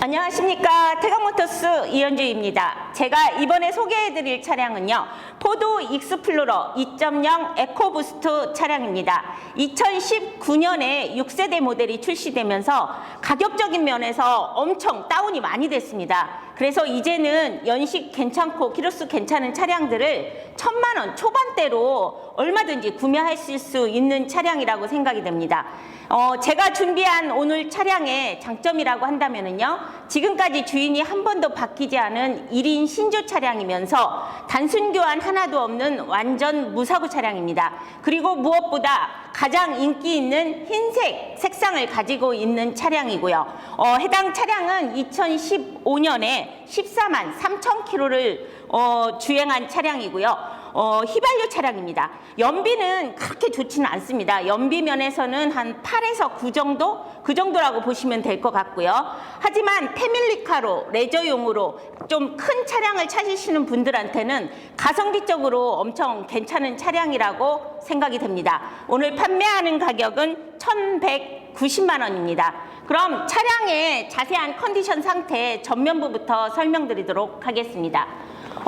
안녕하십니까 태강모터스 이현주입니다. 제가 이번에 소개해드릴 차량은요 포도 익스플로러 2.0 에코부스트 차량입니다. 2019년에 6세대 모델이 출시되면서 가격적인 면에서 엄청 다운이 많이 됐습니다. 그래서 이제는 연식 괜찮고 키로수 괜찮은 차량들을 천만 원 초반대로 얼마든지 구매하실 수 있는 차량이라고 생각이 됩니다. 어, 제가 준비한 오늘 차량의 장점이라고 한다면은요, 지금까지 주인이 한 번도 바뀌지 않은 1인 신조 차량이면서 단순 교환 하나도 없는 완전 무사고 차량입니다. 그리고 무엇보다 가장 인기 있는 흰색 색상을 가지고 있는 차량이고요. 어, 해당 차량은 2015년에 14만 3천 킬로를 어, 주행한 차량이고요. 어, 휘발유 차량입니다. 연비는 그렇게 좋지는 않습니다. 연비 면에서는 한 8에서 9 정도? 그 정도라고 보시면 될 것 같고요. 하지만 패밀리카로, 레저용으로 좀 큰 차량을 찾으시는 분들한테는 가성비적으로 엄청 괜찮은 차량이라고 생각이 됩니다. 오늘 판매하는 가격은 1,190만 원입니다. 그럼 차량의 자세한 컨디션 상태 전면부부터 설명드리도록 하겠습니다.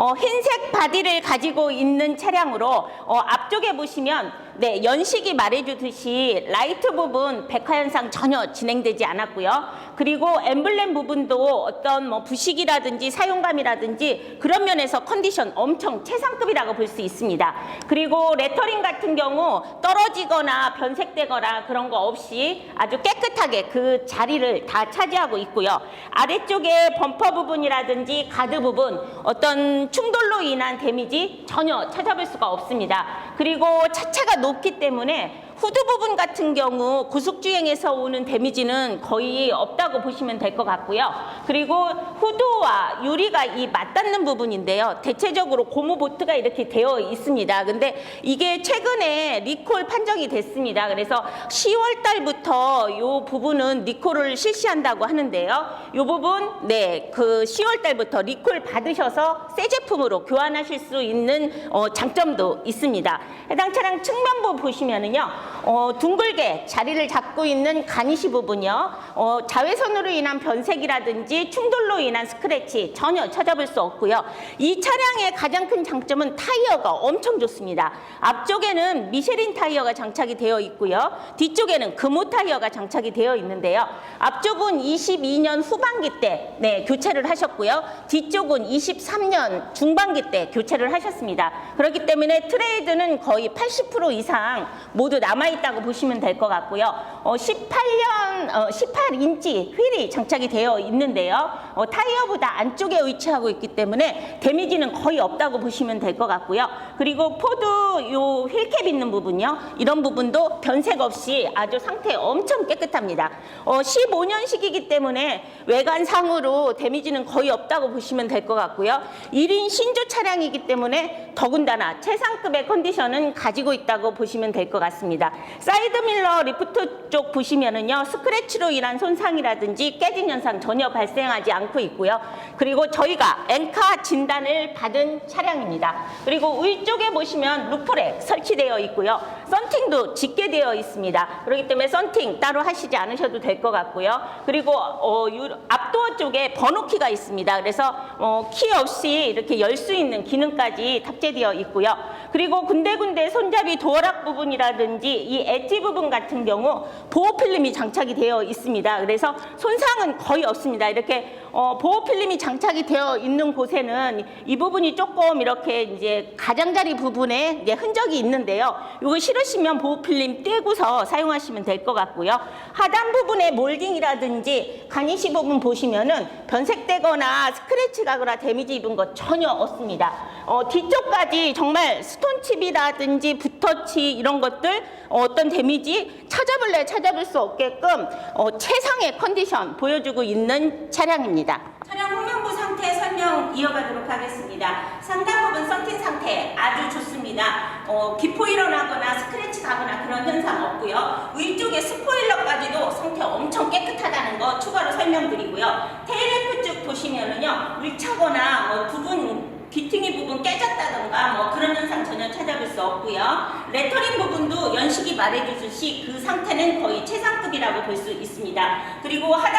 어, 흰색 바디를 가지고 있는 차량으로 어, 앞쪽에 보시면 네, 연식이 말해주듯이 라이트 부분 백화 현상 전혀 진행되지 않았고요. 그리고 엠블렘 부분도 어떤 뭐 부식이라든지 사용감이라든지 그런 면에서 컨디션 엄청 최상급이라고 볼 수 있습니다. 그리고 레터링 같은 경우 떨어지거나 변색되거나 그런 거 없이 아주 깨끗하게 그 자리를 다 차지하고 있고요. 아래쪽에 범퍼 부분이라든지 가드 부분 어떤 충돌로 인한 데미지 전혀 찾아볼 수가 없습니다. 그리고 차체가 높기 때문에 후드 부분 같은 경우 고속주행에서 오는 데미지는 거의 없다고 보시면 될 것 같고요. 그리고 후드와 유리가 이 맞닿는 부분인데요. 대체적으로 고무 보트가 이렇게 되어 있습니다. 근데 이게 최근에 리콜 판정이 됐습니다. 그래서 10월 달부터 이 부분은 리콜을 실시한다고 하는데요. 이 부분 네, 그 10월 달부터 리콜 받으셔서 새 제품으로 교환하실 수 있는 어, 장점도 있습니다. 해당 차량 측면부 보시면은요. 어, 둥글게 자리를 잡고 있는 가니시 부분이요. 어, 자외선으로 인한 변색이라든지 충돌로 인한 스크래치 전혀 찾아볼 수 없고요. 이 차량의 가장 큰 장점은 타이어가 엄청 좋습니다. 앞쪽에는 미쉐린 타이어가 장착이 되어 있고요. 뒤쪽에는 금호 타이어가 장착이 되어 있는데요. 앞쪽은 22년 후반기 때 네, 교체를 하셨고요. 뒤쪽은 23년 중반기 때 교체를 하셨습니다. 그렇기 때문에 트레이드는 거의 80% 이상 모두 남아 있다고 보시면 될 것 같고요. 어, 18년, 어, 18인치 휠이 장착이 되어 있는데요. 어, 타이어보다 안쪽에 위치하고 있기 때문에 데미지는 거의 없다고 보시면 될 것 같고요. 그리고 포드 요 휠캡 있는 부분요. 이런 부분도 변색 없이 아주 상태 엄청 깨끗합니다. 어, 15년식이기 때문에 외관상으로 데미지는 거의 없다고 보시면 될 것 같고요. 1인 신조 차량이기 때문에 더군다나 최상급의 컨디션은 가지고 있다고 보시면 될 것 같습니다. 사이드 밀러 리프트 쪽 보시면은요. 스크래치로 인한 손상이라든지 깨진 현상 전혀 발생하지 않고 있고요. 그리고 저희가 엔카 진단을 받은 차량입니다. 그리고 위쪽에 보시면 루프렉 설치되어 있고요. 썬팅도 짙게 되어 있습니다. 그렇기 때문에 썬팅 따로 하시지 않으셔도 될 것 같고요. 그리고 어, 유- 앞도어 쪽에 번호키가 있습니다. 그래서 어, 키 없이 이렇게 열 수 있는 기능까지 탑재되어 있고요. 그리고 군데군데 손잡이 도어락 부분이라든지 이 엣지 부분 같은 경우 보호 필름이 장착이 되어 있습니다. 그래서 손상은 거의 없습니다. 이렇게 어, 보호 필름이 장착이 되어 있는 곳에는 이 부분이 조금 이렇게 이제 가장자리 부분에 이제 흔적이 있는데요. 이거 싫으시면 보호 필름 떼고서 사용하시면 될 것 같고요. 하단 부분에 몰딩이라든지 가니시 부분 보시면은 변색되거나 스크래치 가거나 데미지 입은 것 전혀 없습니다. 어, 뒤쪽까지 정말 스톤칩이라든지 붓터치 이런 것들 어, 어떤 데미지 찾아볼래 찾아볼 수 없게끔 어, 최상의 컨디션 보여주고 있는 차량입니다. 차량 후면부 상태 설명 이어가도록 하겠습니다. 상단 부분 썬팅 상태 아주 좋습니다. 어, 기포 일어나거나 스크래치 가거나 그런 현상 없고요. 위쪽에 스포일러까지도 상태 엄청 깨끗하다는 거 추가로 설명드리고요. 테일램프 쭉 보시면은요, 물차거나 뭐 부분 귀퉁이 부분 깨졌다던가 뭐 그런 현상 전혀 찾아볼 수 없고요. 레터링 부분도 연식이 말해주듯이 그 상태는 거의 최상급이라고 볼 수 있습니다. 그리고 하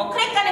뭐 크랙 가는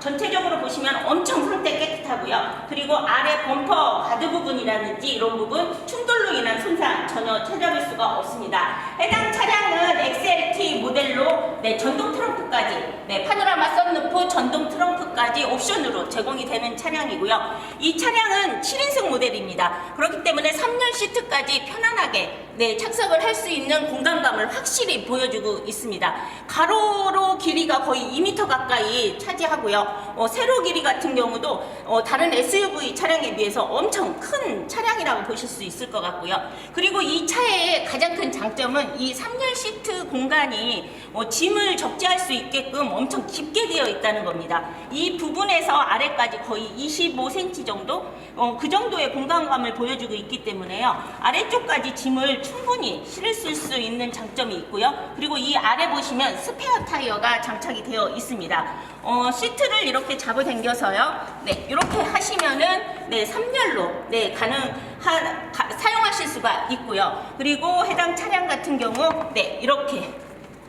전체적으로 보시면 엄청 상태 깨끗하고요. 그리고 아래 범퍼 가드 부분이라든지 이런 부분 충돌로 인한 손상 전혀 찾아볼 수가 없습니다. 해당 차량은 XLT 모델로 네, 전동 트렁크까지 네, 파노라마 썬루프 전동 트렁크까지 옵션으로 제공이 되는 차량이고요. 이 차량 은 7인승 모델입니다. 그렇기 때문에 3열 시트까지 편안하게 네, 착석을 할 수 있는 공간감을 확실히 보여주고 있습니다. 가로로 길이가 거의 2m 가까이 차지하고요. 어, 세로 길이 같은 경우도 어, 다른 SUV 차량에 비해서 엄청 큰 차량이라고 보실 수 있을 것 같고요. 그리고 이 차의 가장 큰 장점은 이 3열 시트 공간이 어, 짐을 적재할 수 있게끔 엄청 깊게 되어 있다는 겁니다. 이 부분에서 아래까지 거의 25cm 정도? 어, 그 정도의 공간감을 보여주고 있기 때문에요. 아래쪽까지 짐을 충분히 실을 수 있는 장점이 있고요. 그리고 이 아래 보시면 스페어 타이어가 장착이 되어 있습니다. 어, 시트를 이렇게 잡아 당겨서요. 네, 이렇게 하시면은 네, 3열로 네, 가능 하, 가- 사용하실 수가 있고요. 그리고 해당 차량 같은 경우 네, 이렇게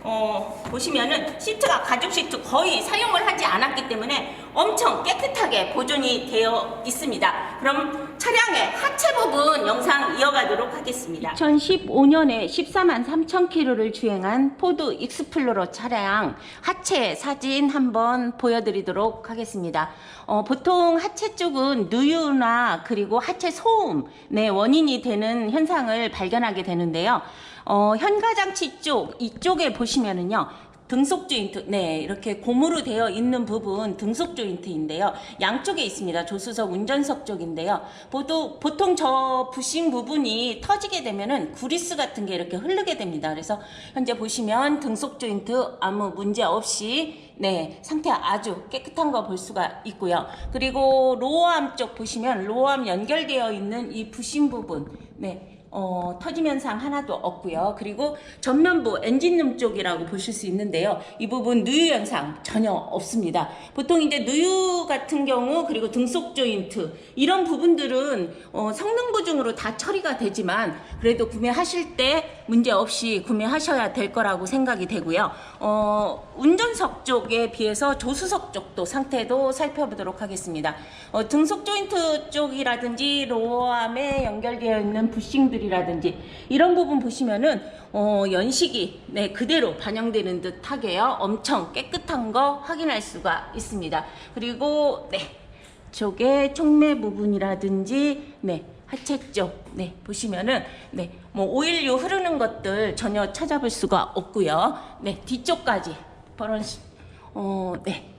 어, 보시면은 시트가 가죽 시트 거의 사용을 하지 않았기 때문에 엄청 깨끗하게 보존이 되어 있습니다. 그럼 차량의 하체 부분 영상 이어가도록 하겠습니다. 2015년에 14만 3천 킬로를 주행한 포드 익스플로러 차량 하체 사진 한번 보여드리도록 하겠습니다. 어, 보통 하체 쪽은 누유나 그리고 하체 소음 네, 원인이 되는 현상을 발견하게 되는데요. 어, 현가장치 쪽 이쪽에 보시면은요. 등속 조인트, 네, 이렇게 고무로 되어 있는 부분 등속 조인트인데요. 양쪽에 있습니다. 조수석 운전석 쪽인데요. 보도, 보통 저 부싱 부분이 터지게 되면은 구리스 같은 게 이렇게 흐르게 됩니다. 그래서 현재 보시면 등속 조인트 아무 문제 없이 네, 상태 아주 깨끗한 거 볼 수가 있고요. 그리고 로어암 쪽 보시면 로어암 연결되어 있는 이 부싱 부분, 네, 어, 터짐 현상 하나도 없고요. 그리고 전면부 엔진룸 쪽이라고 보실 수 있는데요. 이 부분 누유 현상 전혀 없습니다. 보통 이제 누유 같은 경우 그리고 등속 조인트 이런 부분들은 어, 성능 보증으로 다 처리가 되지만 그래도 구매하실 때 문제 없이 구매하셔야 될 거라고 생각이 되고요. 어, 운전석 쪽에 비해서 조수석 쪽도 상태도 살펴보도록 하겠습니다. 어, 등속 조인트 쪽이라든지 로어암에 연결되어 있는 부싱들 이라든지 이런 부분 보시면은 어, 연식이 네, 그대로 반영되는 듯하게요. 엄청 깨끗한 거 확인할 수가 있습니다. 그리고 네. 쪽에 촉매 부분이라든지 네 하체 쪽 네 보시면은 네 뭐 오일류 흐르는 것들 전혀 찾아볼 수가 없고요 네 뒤쪽까지 버런 어 네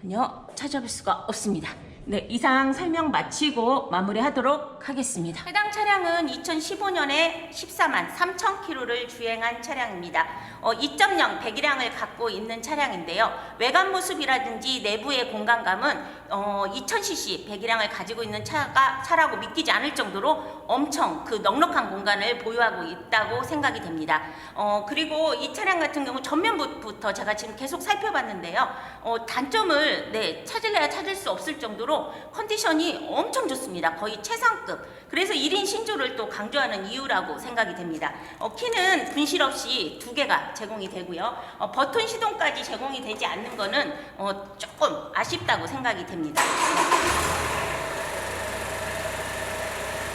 전혀 찾아볼 수가 없습니다. 네, 이상 설명 마치고 마무리하도록 하겠습니다. 해당 차량은 2015년에 14만 3천 킬로를 주행한 차량입니다. 어, 2.0 배기량을 갖고 있는 차량인데요. 외관 모습이라든지 내부의 공간감은 어, 2000cc 배기량을 가지고 있는 차가 차라고 믿기지 않을 정도로 엄청 그 넉넉한 공간을 보유하고 있다고 생각이 됩니다. 어, 그리고 이 차량 같은 경우 전면부터 제가 지금 계속 살펴봤는데요. 어, 단점을 네, 찾을래야 찾을 수 없을 정도로 컨디션이 엄청 좋습니다. 거의 최상급. 그래서 1인 신조를 또 강조하는 이유라고 생각이 됩니다. 어, 키는 분실 없이 두 개가 제공이 되고요. 어, 버튼 시동까지 제공이 되지 않는 거는 어, 조금 아쉽다고 생각이 됩니다.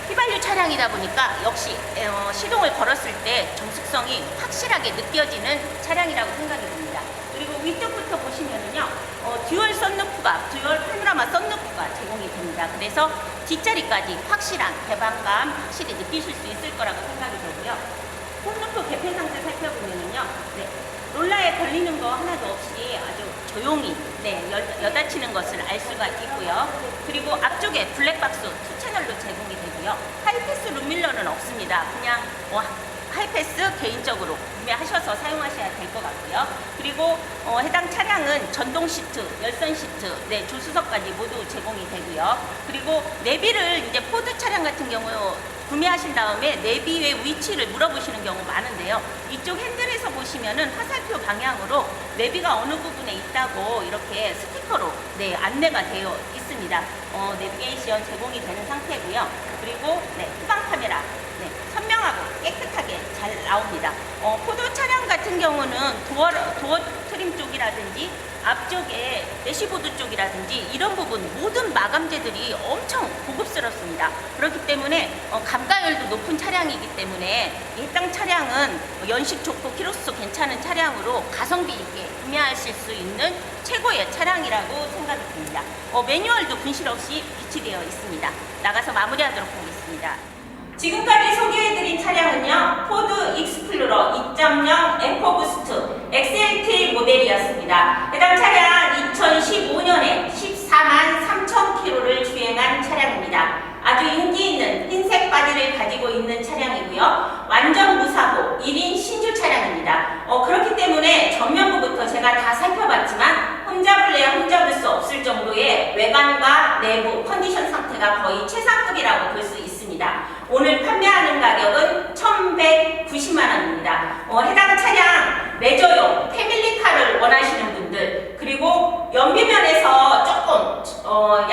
휘발유 차량이다 보니까 역시 어, 시동을 걸었을 때 정숙성이 확실하게 느껴지는 차량이라고 생각이 됩니다. 그리고 위쪽부터 보시면은요, 어, 듀얼 썬루프가, 듀얼 파노라마 썬루프가 제공이 됩니다. 그래서 뒷자리까지 확실한 개방감 확실히 느끼실 수 있을 거라고 생각이 되고요. 썬루프 개폐 상태 살펴보면은요, 네, 롤라에 걸리는 거 하나도 없이 아주 조용히 네, 여, 여닫히는 것을 알 수가 있고요. 그리고 앞쪽에 블랙박스 투 채널로 제공이 되고요. 하이패스 룸밀러는 없습니다. 그냥 뭐 하이패스 개인적으로 구매하셔서 사용하셔야 될 것 같고요. 그리고 어, 해당 차량은 전동 시트, 열선 시트, 네, 조수석까지 모두 제공이 되고요. 그리고 내비를 이제 포드 차량 같은 경우 구매하신 다음에 내비의 위치를 물어보시는 경우 많은데요. 이쪽 핸들에서 보시면은 화살표 방향으로 내비가 어느 부분에 있다고 이렇게 스티커로 네, 안내가 되어 있습니다. 어, 내비게이션 제공이 되는 상태고요. 그리고 네, 후방 카메라 네, 선명하고 깨끗하게 잘 나옵니다. 어, 포도 차량 같은 경우는 도어, 도어 트림 쪽이라든지 앞쪽에 대시보드 쪽이라든지 이런 부분 모든 마감재들이 엄청 고급스럽습니다. 그렇기 때문에 어, 감가율도 높은 차량이기 때문에 이 해당 차량은 연식 좋고 키로수 괜찮은 차량으로 가성비 있게 구매하실 수 있는 최고의 차량이라고 생각이 듭니다. 어, 매뉴얼도 분실 없이 비치되어 있습니다. 나가서 마무리하도록 하겠습니다. 지금까지 소개해드린 차량은요, 포드 익스플로러 2.0 에코부스트 XLT 모델이었습니다. 해당 차량 2015년에 14만 3천 킬로를 주행한 차량입니다. 아주 인기 있는 흰색 바디를 가지고 있는 차량이고요. 완전 무사고 1인 신주 차량입니다. 어, 그렇기 때문에 전면부부터 제가 다 살펴봤지만 흠잡을래야 흠잡을 수 없을 정도의 외관과 내부 컨디션 상태가 거의 최상급이라고 볼 수 있습니다. 오늘 판매하는 가격은 1,190만 원입니다. 어, 해당 차량 레저용 패밀리카를 원하시는 분들 그리고 연비면에서 조금 어,